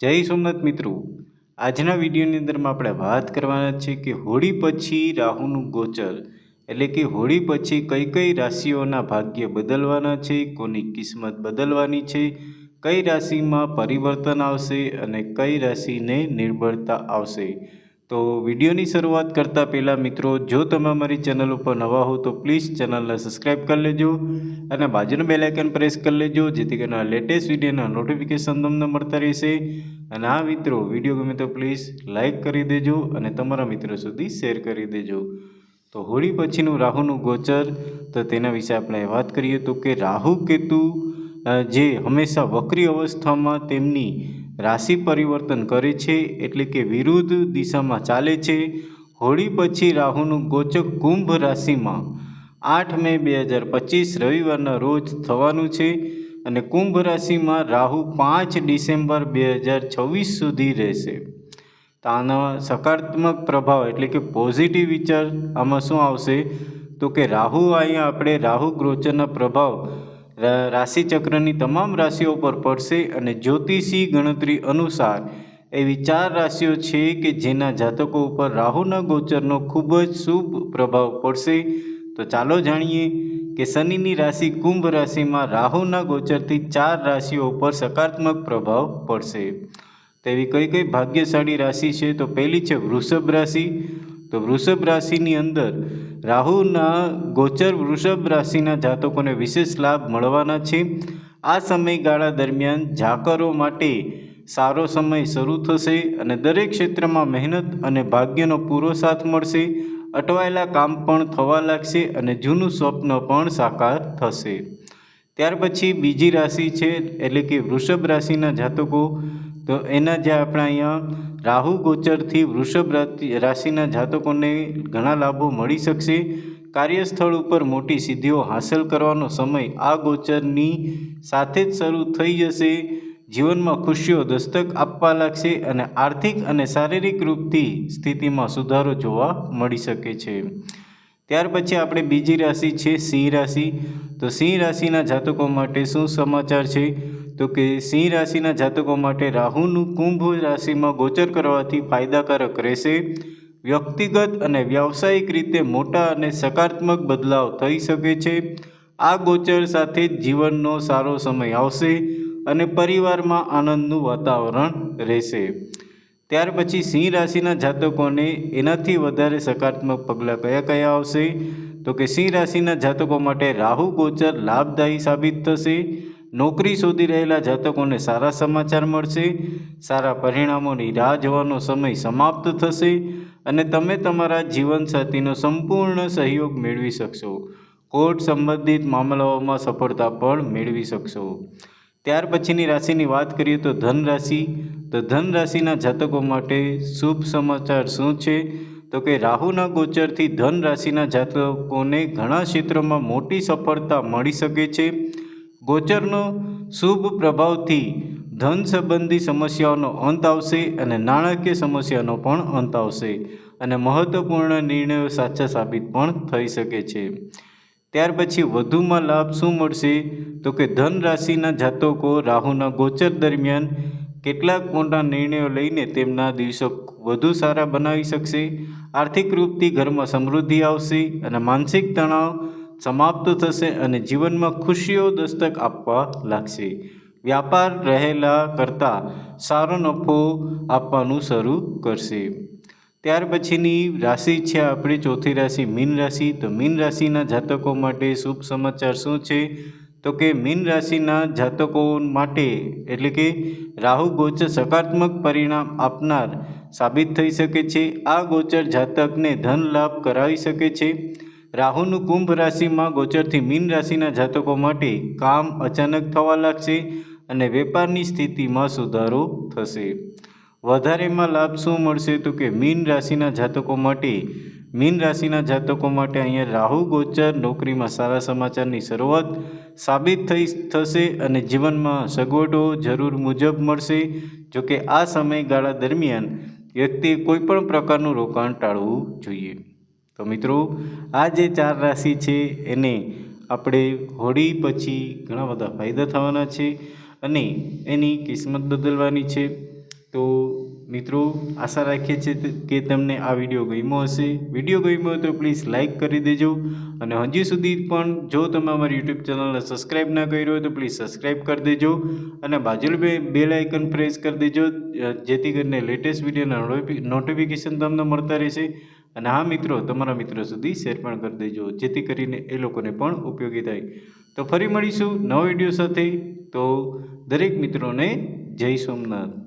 જય સોમનાથ મિત્રો. આજના વિડીયોની અંદરમાં આપણે વાત કરવાના છે કે હોળી પછી રાહુનું ગોચર એટલે કે હોળી પછી કઈ કઈ રાશિઓના ભાગ્ય બદલવાના છે, કોની કિસ્મત બદલવાની છે, કઈ રાશિમાં પરિવર્તન આવશે અને કઈ રાશિને નિર્બળતા આવશે. તો વિડીયોની શરૂઆત કરતાં પહેલાં મિત્રો, જો તમે અમારી ચેનલ ઉપર નવા હો, તો પ્લીઝ ચેનલને સબસ્ક્રાઈબ કરી લેજો અને બાજુનું બેલાઇકન પ્રેસ કરી લેજો, જેથી કરીને લેટેસ્ટ વિડીયોના નોટિફિકેશન તમને મળતા રહેશે. અને આ મિત્રો, વીડિયો ગમે તો પ્લીઝ લાઇક કરી દેજો અને તમારા મિત્રો સુધી શેર કરી દેજો. તો હોળી પછીનું રાહુનું ગોચર, તો તેના વિશે આપણે વાત કરીએ તો કે રાહુ કેતુ જે હંમેશા વક્રી અવસ્થામાં તેમની રાશિ પરિવર્તન કરે છે એટલે કે વિરુદ્ધ દિશામાં ચાલે છે. હોળી પછી રાહુનું ગોચક કુંભ રાશિમાં આઠ મે બે હજાર પચીસ રવિવારના રોજ થવાનું છે અને કુંભ રાશિમાં રાહુ પાંચ ડિસેમ્બર બે હજાર છવ્વીસ સુધી રહેશે. તો આના સકારાત્મક પ્રભાવ એટલે કે પોઝિટિવ વિચાર આમાં શું આવશે? તો કે રાહુ અહીંયા આપણે રાહુ ગ્રોચરના પ્રભાવ રાશિચક્રની તમામ રાશિઓ પર પડશે અને જ્યોતિષી ગણતરી અનુસાર એવી ચાર રાશિઓ છે કે જેના જાતકો ઉપર રાહુના ગોચરનો ખૂબ જ શુભ પ્રભાવ પડશે. તો ચાલો જાણીએ કે શનિની રાશિ કુંભ રાશિમાં રાહુના ગોચરથી ચાર રાશિઓ ઉપર સકારાત્મક પ્રભાવ પડશે. તેવી કઈ કઈ ભાગ્યશાળી રાશિ છે? તો પહેલી છે વૃષભ રાશિ. તો વૃષભ રાશિની અંદર રાહુના ગોચર વૃષભ રાશિના જાતકોને વિશેષ લાભ મળવાના છે. આ સમયગાળા દરમિયાન ઝાકરો માટે સારો સમય શરૂ થશે અને દરેક ક્ષેત્રમાં મહેનત અને ભાગ્યનો પૂરો સાથ મળશે. અટવાયેલા કામ પણ થવા લાગશે અને જૂનું સ્વપ્ન પણ સાકાર થશે. ત્યાર પછી બીજી રાશિ છે એટલે કે વૃષભ રાશિના જાતકો. તો એના જે આપણે અહીંયા રાહુ ગોચરથી વૃષભ રાશિના જાતકોને ઘણા લાભો મળી શકશે. કાર્યસ્થળ ઉપર મોટી સિદ્ધિઓ હાંસલ કરવાનો સમય આ ગોચરની સાથે જ શરૂ થઈ જશે. જીવનમાં ખુશીઓ દસ્તક આપવા લાગશે અને આર્થિક અને શારીરિક રૂપથી સ્થિતિમાં સુધારો જોવા મળી શકે છે. ત્યાર પછી આપણે બીજી રાશિ છે સિંહ રાશિ. તો સિંહ રાશિના જાતકો માટે શું સમાચાર છે? તો કે સિંહ રાશિના જાતકો માટે રાહુનું કુંભ રાશિમાં ગોચર કરવાથી ફાયદાકારક રહેશે. વ્યક્તિગત અને વ્યાવસાયિક રીતે મોટા અને સકારાત્મક બદલાવ થઈ શકે છે. આ ગોચર સાથે જ જીવનનો સારો સમય આવશે અને પરિવારમાં આનંદનું વાતાવરણ રહેશે. ત્યાર પછી સિંહ રાશિના જાતકોને એનાથી વધારે સકારાત્મક પગલાં કયા કયા આવશે? તો કે સિંહ રાશિના જાતકો માટે રાહુ ગોચર લાભદાયી સાબિત થશે. નોકરી શોધી રહેલા જાતકોને સારા સમાચાર મળશે, સારા પરિણામોની રાહ જોવાનો સમય સમાપ્ત થશે અને તમે તમારા જીવનસાથીનો સંપૂર્ણ સહયોગ મેળવી શકશો. કોર્ટ સંબંધિત મામલાઓમાં સફળતા પણ મેળવી શકશો. ત્યાર પછીની રાશિની વાત કરીએ તો ધન રાશિ તો ધન રાશિના જાતકો માટે શુભ સમાચાર શું છે? તો કે રાહુના ગોચરથી ધન રાશિના જાતકોને ઘણા ક્ષેત્રોમાં મોટી સફળતા મળી શકે છે. ગોચરનો શુભ પ્રભાવથી ધન સંબંધી સમસ્યાઓનો અંત આવશે અને નાણાકીય સમસ્યાનો પણ અંત આવશે અને મહત્વપૂર્ણ નિર્ણયો સાચા સાબિત પણ થઈ શકે છે. ત્યાર પછી વધુમાં લાભ શું મળશે? તો કે ધન રાશિના જાતકો રાહુના ગોચર દરમિયાન કેટલાક મોટા નિર્ણયો લઈને તેમના દિવસો વધુ સારા બનાવી શકશે. આર્થિક રૂપથી ઘરમાં સમૃદ્ધિ આવશે અને માનસિક તણાવ સમાપ્ત થશે અને જીવનમાં ખુશીઓ દસ્તક આપવા લાગશે. વ્યાપાર રહેલા કરતાં સારો નફો આપવાનું શરૂ કરશે. ત્યાર પછીની રાશિ છે આપણી ચોથી રાશિ મીન રાશિ. તો મીન રાશિના જાતકો માટે શુભ સમાચાર શું છે? તો કે મીન રાશિના જાતકો માટે એટલે કે રાહુ ગોચર સકારાત્મક પરિણામ આપનાર સાબિત થઈ શકે છે. આ ગોચર જાતકને ધન લાભ કરાવી શકે છે. રાહુનું કુંભ રાશિમાં ગોચરથી મીન રાશિના જાતકો માટે કામ અચાનક થવા લાગશે અને વેપારની સ્થિતિમાં સુધારો થશે. વધારેમાં લાભ શું મળશે તો કે મીન રાશિના જાતકો માટે, મીન રાશિના જાતકો માટે અહીંયા રાહુ ગોચર, નોકરીમાં સારા સમાચારની શરૂઆત સાબિત થઈ થશે અને જીવનમાં સગવડો જરૂર મુજબ મળશે. જોકે આ સમયગાળા દરમિયાન વ્યક્તિએ કોઈપણ પ્રકારનું રોકાણ ટાળવું જોઈએ. તો મિત્રો, આ જે ચાર રાશિ છે, એને આપણે હોળી પછી ઘણા બધા ફાયદા થવાના છે અને એની કિસ્મત બદલવાની છે. તો મિત્રો, આશા રાખીએ છીએ કે તમને આ વીડિયો ગમ્યો હશે. વીડિયો ગમ્યો હોય તો પ્લીઝ લાઇક કરી દેજો અને હજી સુધી પણ જો તમે અમારી યુટ્યુબ ચેનલને સબસ્ક્રાઈબ ના કરી હોય તો પ્લીઝ સબસ્ક્રાઈબ કરી દેજો અને બાજુ બે, બેલ આઇકન પ્રેસ કરી દેજો જેથી કરીને લેટેસ્ટ વિડીયોના નોટિફિકેશન તમને મળતા રહેશે. અને હા મિત્રો તમારા મિત્રો સુધી શેર પણ કરી દેજો, જેથી કરીને એ લોકોને પણ ઉપયોગી થાય. તો ફરી મળીશું નવા વીડિયો સાથે. તો દરેક મિત્રોને જય સોમનાથ.